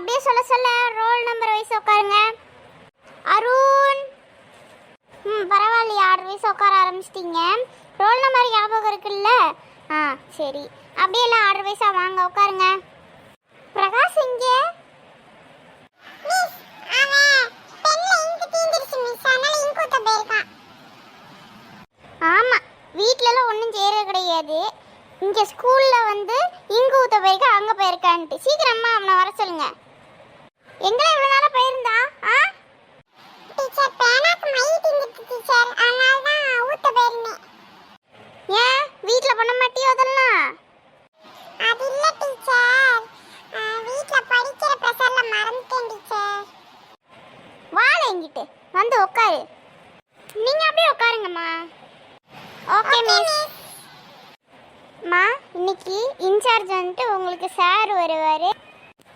அப்படியே சொல்ல சொல்ல ரோல் நம்பர் வைஸ் உட்காருங்க. அருண். ம் பரவாயில்லையா ஆறு வயசு உட்கார ஆரம்பிச்சிட்டிங்க. ரோல் நம்பர் ஞாபகம் இருக்குல்ல? ஆ சரி. அப்படியே எல்லாம் ஆறு வயசா வாங்க உட்காருங்க. பிரகாஷ் இங்கே. ஆமா வீட்லலாம் ஒன்றும் செய்யறது கிடையாது. இங்கே ஸ்கூலில் வந்து இங்கு ஊத்த போயிருக்க அங்கே போயிருக்கான்ட்டு. சீக்கிரமா எங்கிட்டு வந்து உட்காரு. நீங்க அப்படியே உட்காருங்கம்மா. ஓகே மிஸ் மா இன்னைக்கு இன்சார்ஜ் வந்துட்டு உங்களுக்கு சார் வருவார்.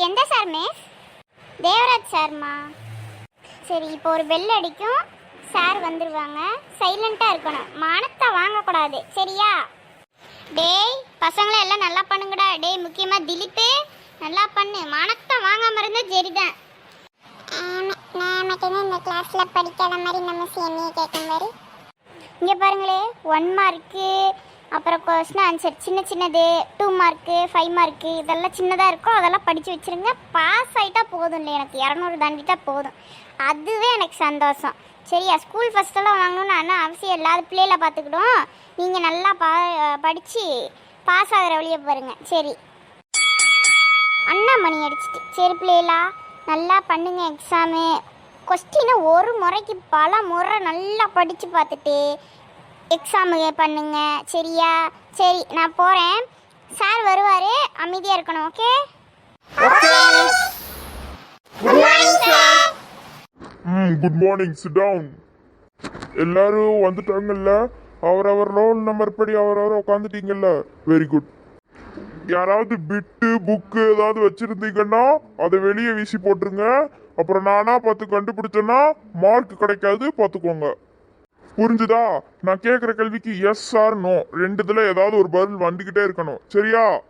எந்த சார் மிஸ் தேவராஜ் சார்மா சரி இப்போ ஒரு பெல் அடிக்கும். சார் வந்துருவாங்க. சைலண்ட்டாக இருக்கணும். மானத்தை வாங்கக்கூடாது. சரியா? டேய் பசங்களை எல்லாம் நல்லா பண்ணுங்கடா. டேய் முக்கியமாக திலீப்பு. நல்லா பண்ணு. மானத்தை வாங்காம இருந்தா சரிதான். நான் மட்டும் இந்த கிளாஸில் படிக்காத மாதிரி நம்ம என்னைய கேட்கும் மாதிரி இங்கே பாருங்களே ஒன் மார்க்கு அப்புறம் கொஸ்டின் ஆன்சர் சின்ன சின்னது டூ மார்க்கு ஃபைவ் மார்க்கு இதெல்லாம் சின்னதாக இருக்கும் அதெல்லாம் படித்து வச்சுருங்க. பாஸ் ஆகிட்டா போதும் இல்லை எனக்கு இரநூறு தாண்டிட்டா போதும். அதுவே எனக்கு சந்தோஷம். சரியா? ஸ்கூல் ஃபஸ்ட்டெல்லாம் வாங்கணும்னு ஆனால் அவசியம் இல்லாத பிள்ளைகளை பார்த்துக்கிடும். நீங்கள் நல்லா பா படித்து பாஸ் ஆகிற வழியை பாருங்கள் சரி. அண்ணா மணி அடிச்சிட்டு. சரி பிள்ளைகளா நல்லா பண்ணுங்க எக்ஸாமு கொஸ்டினை ஒரு முறைக்கு பல முறை நல்லா படித்து பார்த்துட்டு எக்ஸாமு பண்ணுங்க. சரியா? சரி நான் போகிறேன் சார் வருவார். அமைதியாக இருக்கணும் ஓகே ம் குட் மார்னிங் சிட் டவுன் எல்லாரும் வந்துட்டாங்கல்ல? அவரவர் ரோல் நம்பர் படி அவரவர் உட்காந்துட்டீங்கல்ல வெரி குட் யாராவது பிட்டு புக்கு ஏதாவது வச்சிருந்தீங்கன்னா அதை வெளியே வீசி போட்டுருங்க. அப்புறம் நானா பார்த்து கண்டுபிடிச்சேன்னா மார்க் கிடைக்காது பார்த்துக்கோங்க. புரிஞ்சுதா? நான் கேட்குற கேள்விக்கு எஸ் ஆர் நோ ரெண்டுத்துல ஏதாவது ஒரு பதில் வந்துக்கிட்டே இருக்கணும். சரியா?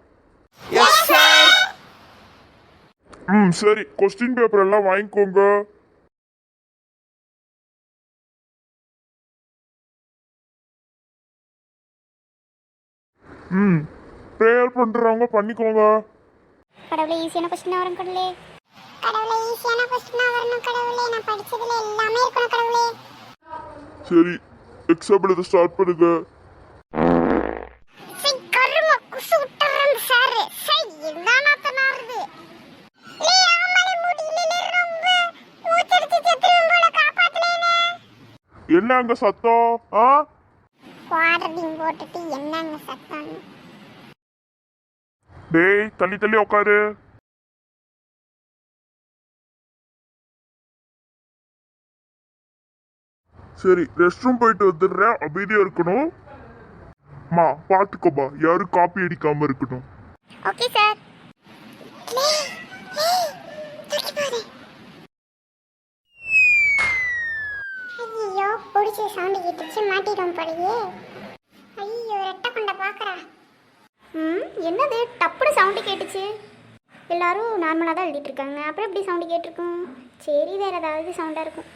ம் சரி. கொஸ்டின் பேப்பர் எல்லாம் வாங்கிக்கோங்க. ம். ப்ரேயர் பண்றவங்க பண்ணிக்கோங்க. கடவுளே ஈஸியான கொஸ்டினாக வரும் கடவுளே. கடவுளே ஈஸியான கொஸ்டினாக வரணும் கடவுளே. நான் படிச்சதுல எல்லாமே இருக்கணும் கடவுளே. சரி எக்ஸாம் எழுத ஸ்டார்ட் பண்ணுங்க. சை கரும குசு விட்டுறேன் சார். சை இதானா தனாருது லே ஆமாடி முடியல ரொம்ப. மூச்சடிச்சு செத்துருவேன் போல காப்பாத்தலேனே என்ன அங்க சத்தம் ஆ? குவாட்ரடிங் போட்டுட்டு என்னங்க சத்தம் டேய் தள்ளி தள்ளி உட்காரு சரி ரெஸ்ட் ரூம் போயிட்டு வந்துடுறேன். அமைதியா இருக்கணும். மா பாத்துக்கோமா யாரும் காப்பி அடிக்காம இருக்கணும். ஓகே சார் ஐயோ பிடிச்ச சவுண்டு கேட்டுச்சு மாட்டிடும் போலயே. ஐயோ ரெட்டை கொண்ட பாக்குறா. ம் என்னது? டப்புனு சவுண்டு கேட்டுச்சு. எல்லாரும் நார்மலாக தான் எழுதிட்டு இருக்காங்க. அப்புறம் எப்படி சவுண்டு கேட்டிருக்கும்? சரி வேறு ஏதாவது சவுண்டாக இருக்கும்.